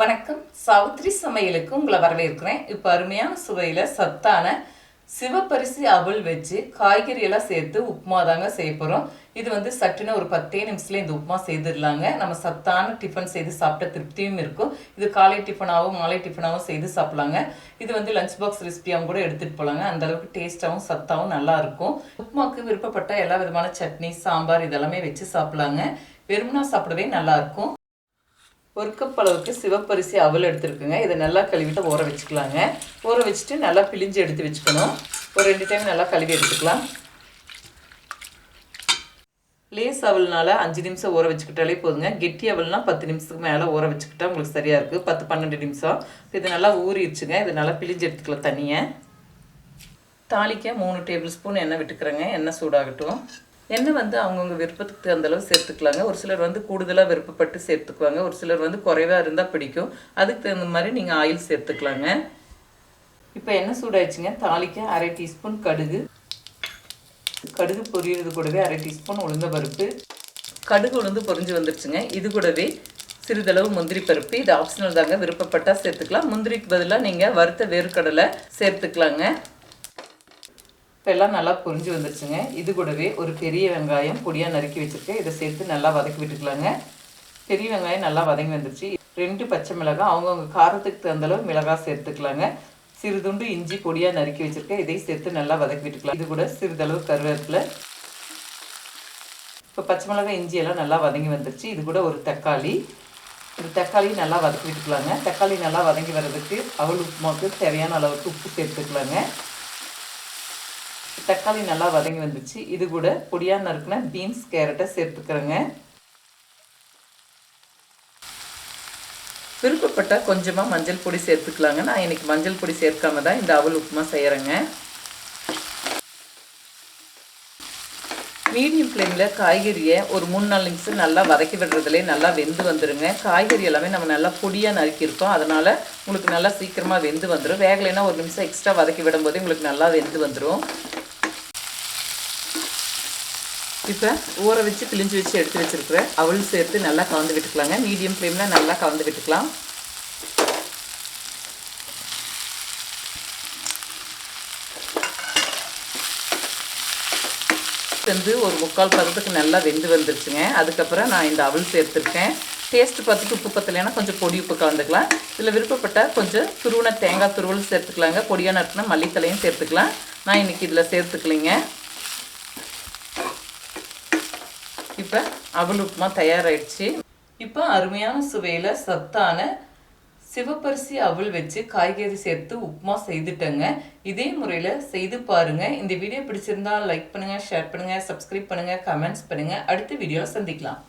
வணக்கம். சாவித்ரி சமையலுக்கு உங்களை வரவேற்கிறேன். இப்போ அருமையான சுவையில் சத்தான சிவப்பரிசி அவல் வச்சு காய்கறியெல்லாம் சேர்த்து உப்புமா தாங்க செய்ய போகிறோம் இது வந்து சட்டுன்னு ஒரு பத்தே நிமிஷத்துல இந்த உப்புமா செய்திடலாங்க. நம்ம சத்தான டிஃபன் செய்து சாப்பிட்ட திருப்தியும் இருக்கும். இது காலை டிஃபனாகவும் மாலை டிஃபனாகவும் செய்து சாப்பிட்லாங்க. இது வந்து லஞ்ச் பாக்ஸ் ரெசிபியாகவும் கூட எடுத்துகிட்டு போகலாங்க அந்தளவுக்கு டேஸ்ட்டாகவும் சத்தாகவும் நல்லாயிருக்கும் உப்புமாவுக்கு விருப்பப்பட்ட எல்லா விதமான சட்னி சாம்பார் இதெல்லாமே வச்சு சாப்பிட்லாங்க. வெறும்னா சாப்பிடவே நல்லாயிருக்கும் ஒரு கப் அளவுக்கு சிவப்பரிசி அவல் எடுத்துருக்குங்க. இதை நல்லா கழுவிட்டு ஊற வச்சுக்கலாங்க. ஊற வச்சுட்டு நல்லா பிழிஞ்சு எடுத்து வச்சுக்கணும். ஒரு ரெண்டு டைம் நல்லா கழுவி எடுத்துக்கலாம். லேஸ் அவல்னால் அஞ்சு நிமிஷம் ஊற வச்சுக்கிட்டாலே போதுங்க. கெட்டி அவல்னால் பத்து நிமிஷத்துக்கு மேலே ஊற வச்சுக்கிட்டா உங்களுக்கு சரியாக இருக்குது பத்து பன்னெண்டு நிமிஷம். இது நல்லா ஊறிடுச்சுங்க. இது நல்லா பிழிஞ்சு எடுத்துக்கலாம் தண்ணியை. தாளிக்க மூணு டேபிள் ஸ்பூன் எண்ணெய் விட்டுக்கிறேங்க. எண்ணெய் சூடாகட்டும். எண்ணெய் வந்து அவங்கவுங்க விருப்பத்துக்கு தகுந்த அளவு சேர்த்துக்கலாங்க. ஒரு சிலர் வந்து கூடுதலாக விருப்பப்பட்டு சேர்த்துக்குவாங்க. ஒரு சிலர் வந்து குறைவாக இருந்தால் பிடிக்கும். அதுக்கு தகுந்த மாதிரி நீங்கள் ஆயில் சேர்த்துக்கலாங்க. இப்போ எண்ணெய் சூடாயிடுச்சுங்க? தாளிக்க அரை டீஸ்பூன் கடுகு. கடுகு பொரியறது கூடவே அரை டீஸ்பூன் உளுந்த பருப்பு கடுகு உளுந்து பொரிஞ்சு வந்துருச்சுங்க. இது கூடவே சிறிதளவு முந்திரி பருப்பு. இது ஆப்ஷனல் தாங்க. விருப்பப்பட்டால் சேர்த்துக்கலாம். முந்திரிக்கு பதிலாக நீங்கள் வறுத்த வேர்க்கடலை சேர்த்துக்கலாங்க. இப்போ எல்லாம் நல்லா பொரிஞ்சு வந்துருச்சுங்க. இது கூடவே ஒரு பெரிய வெங்காயம் பொடியாக நறுக்கி வச்சுருக்கேன். இதை சேர்த்து நல்லா வதக்கி விட்டுக்கலாங்க. பெரிய வெங்காயம் நல்லா வதங்கி வந்துருச்சு. ரெண்டு பச்சை மிளகாய் அவங்கவுங்க காரத்துக்கு தகுந்தளவு மிளகாய் சேர்த்துக்கலாங்க. சிறுதுண்டு இஞ்சி பொடியாக நறுக்கி வச்சுருக்கேன். இதையும் சேர்த்து நல்லா வதக்கி விட்டுக்கலாம். இது கூட சிறிதளவு கருவேப்பிலை. இப்போ பச்சை மிளகாய் இஞ்சி எல்லாம் நல்லா வதங்கி வந்துருச்சு. இது கூட ஒரு தக்காளி. இந்த தக்காளி நல்லா வதக்கி விட்டுக்கலாங்க. தக்காளி நல்லா வதங்கி வர்றதுக்கு அவள் உப்புமாவுக்கு தேவையான அளவுக்கு உப்பு சேர்த்துக்கலாங்க. தக்காளி நல்லா வதங்கி வந்துச்சு. இது கூட பொடியாக நறுக்கின பீன்ஸ் கேரட்டை சேர்த்துக்கிறேங்க. விருப்பப்பட்டால் கொஞ்சமாக மஞ்சள் பொடி சேர்த்துக்கலாங்க. நான் இன்னைக்கு மஞ்சள் பொடி சேர்க்காம தான் இந்த அவல் உப்புமா செய்கிறேங்க மீடியம் ஃப்ளேமில் காய்கறியை ஒரு மூணு நாலு நிமிஷம் நல்லா வதக்கி விடுறதுலே நல்லா வெந்து வந்துடுங்க காய்கறி எல்லாமே நம்ம நல்லா பொடியாக நறுக்கியிருக்கோம். அதனால் உங்களுக்கு நல்லா சீக்கிரமாக வெந்து வந்துடும் வேகலைன்னா ஒரு நிமிஷம் எக்ஸ்ட்ரா வதக்கி விடும்போதே உங்களுக்கு நல்லா வெந்து வந்துடும் இப்போ ஊற வச்சு பிழிஞ்சு வச்சு எடுத்து வச்சுருக்குறேன் அவள் சேர்த்து நல்லா கலந்து விட்டுக்கலாங்க. மீடியம் ஃப்ளேமில் நல்லா கலந்து விட்டுக்கலாம். வந்து ஒரு முக்கால் பதத்துக்கு நல்லா வெந்து வந்துருச்சுங்க. அதுக்கப்புறம் நான் இந்த அவள் சேர்த்துருக்கேன். டேஸ்ட்டு பார்த்துட்டு உப்பு பத்தலைன்னா கொஞ்சம் பொடி உப்பு கலந்துக்கலாம். இதில் விருப்பப்பட்டால் கொஞ்சம் துருவன தேங்காய் துருவல் சேர்த்துக்கலாங்க. பொடியாக நறுக்குனா மல்லித்தலையும் சேர்த்துக்கலாம். நான் இன்றைக்கி இதில் சேர்த்துக்கலைங்க. இப்போ அவல் உப்புமா தயாராகிடுச்சு இப்போ அருமையான சுவையில் சத்தான சிவப்பரிசி அவல் வச்சு காய்கறி சேர்த்து உப்புமா செய்துட்டேங்க. இதே முறையில் செய்து பாருங்க. இந்த வீடியோ பிடிச்சிருந்தா லைக் பண்ணுங்க ஷேர் பண்ணுங்க சப்ஸ்கிரைப் பண்ணுங்க கமெண்ட்ஸ் பண்ணுங்க. அடுத்த வீடியோவில் சந்திக்கலாம்.